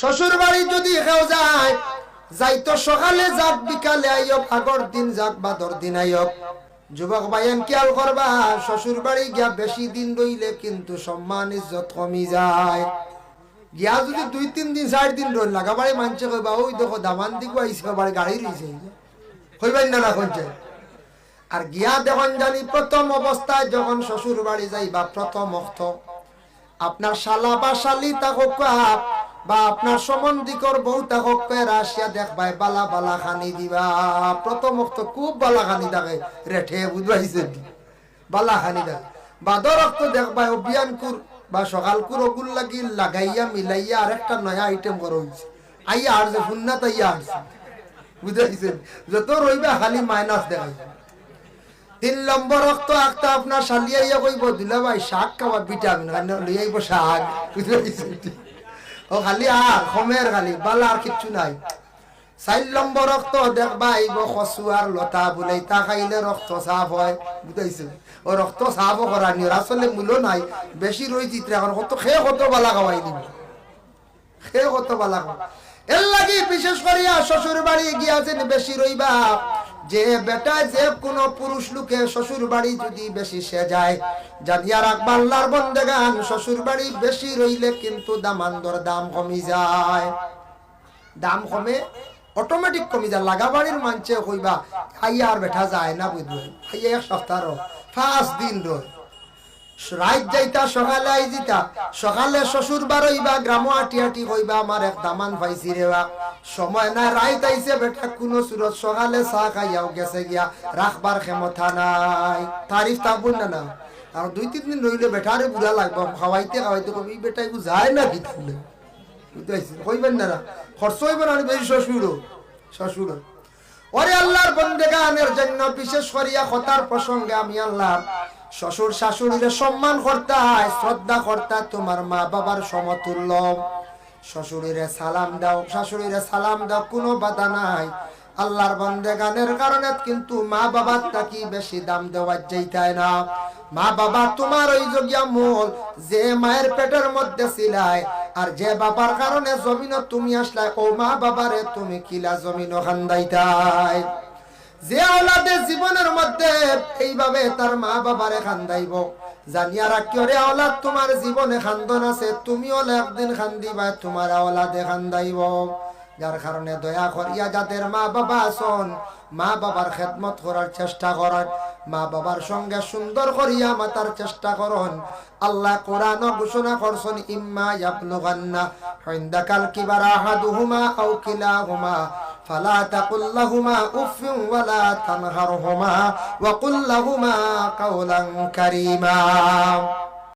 শ্বশুর বাড়ি যদি কেউ যায়, যাইতো সকালে যাক, বিকালে আইয়ক আগর দিন যাক বাদর দিন আইয়ক। যুবক ভাইয়েন খেয়াল করবা শ্বশুর বাড়ি গিয়া বেশি দিন রইলে কিন্তু সম্মান ইজ্জত কমি যায়। গিয়া যদি দুই, তিন দিন চার দিন রইল লাগা বাড়ি মানছে কইবা ওই দেখো, দামান দিকে আইসে বাড়ি গাড়ি রইছে কইবেন না না কইছে আর গিয়া দেখুন জানি প্রথম অবস্থায় যখন শ্বশুর বাড়ি যাইবা প্রথম অর্থ আপনার শালা বা শালি তাকক বা আপনার সম্বন্ধিকর বউ তাকক রাশিয়া দেখবাই বালা বালা খানি দিবা। প্রথম খুব বালা খানি থাকে রেঠে বুঝবাইছে বালা খানি থাকে বাদর অর্থ দেখবাই অভিয়ান কুর বা সকাল কুর ওগুল লাগি লাগাইয়া মিলাইয়া আর একটা নয়া আইটেম করা হয়েছে আইয়া আর যে শুননা তাইয়া আসছে বুঝাইছেন যত রইবা খালি মাইনাস দেখাই তিন নম্বর রক্ত আঁকতে আপনার সালিয়াইয়া কইব দিলা ভাই শাক খাওয়া ভিটামিন কারণ লই আইব শাক। বুঝতে? ও খালি আর খমের খালি বালা আর কিচ্ছু নাই। চার নম্বর রক্ত দেখবা আইব কচু আর লতা বোলে তা খাইলে রক্ত সাফ হয় বুঝাইছে ও রক্ত সাফ করা নিয়ে আসলে মূল্য নাই বেশি রই চিত্রে এখন কত খেয়ে কত বালা খাওয়াই দিব। খেয়ে কত বালা খাওয়া এর লাগি, বিশেষ করিয়া শ্বশুর বাড়ি গিয়াছেন বেশি রইবা যে বেটা, যে কোন পুরুষ লোকে শ্বশুর বাড়ি যদি বেশি সে যায় জানিয়া রাখবা আল্লাহর বন্দেগান শ্বশুর বাড়ি বেশি রইলে কিন্তু দামান্দর দাম কমি যায়। দাম কমে অটোমেটিক কমি যায় লাগা বাড়ির মানছে কইবা আইয়া আর বেটা যায় না বুঝবে আইয়া এক সপ্তাহ পাঁচ দিন রয় রাত যাইতা, সকালে আই জিতা সকালে শ্বশুর বারইবা গ্রাম আটি আটি কইবা আমার এক দামান পাইছি রেবা সময় না রাইত আইছে বেটা, কোন সুরত সকালে চা খাইয়াও গেছে গিয়া। রাখবার ক্ষমতা নাই। তারিফ থাকব না না। আর দুই, তিন দিন রইলে বেটারে বুড়া লাগবে। খাওয়াইতে খাওয়াইতে কবি বেটা এগু যায় না কি থাকলে বুঝতে পারছি কইবেন না না। খরচ হইব না বেশি শ্বশুর শ্বশুর ওরে আল্লাহর বন্দেগানের জন্য বিশেষ করিয়া কথার প্রসঙ্গে আমি আল্লাহ শ্বশুর শাশুড়িরে সম্মান করতে শ্রদ্ধা করতে তোমার মা বাবার সমতুল্য। শ্বশুরিরে সালাম দাও, শাশুড়িরে সালাম দাও, কোনো বাধা নাই। আল্লাহর বন্দে গানের কারণে কিন্তু মা বাবার তাকি বেশি দাম দেওয়া যাইতায় না। মা বাবা তোমার ওই যোগিয়া মূল যে মায়ের পেটের মধ্যে ছিলাই আর যে বাবার কারণে জমিন তুমি আসলাই ও মা বাবারে তুমি কিলা জমিন খান্দাইতাই যে আওলাদে জীবনের মধ্যে এইভাবে তার মা বাবারে খান্দাইব জানিয়া রাখিও রে আওলাদ, তোমার জীবনে খান্দন আছে, তুমিও একদিন খান্দিবা তোমার আওলাদে খান্দাইব যার কারণে দয়া করিয়া যাদের মা বাবা আছেন, মা বাবার খেদমত করার চেষ্টা করেন। মা বাবার সঙ্গে সুন্দর করিয়া মাতার চেষ্টা করুন। আল্লাহ কোরআন ঘোষণা করছেন, ইম্মা ইয়াবলুগান্না হিন্দাকাল কিবারা আহাদুহুমা আও কিলাহুমা। فلا تقل لهما أف ولا تنهرهما وقل لهما قولا كريما.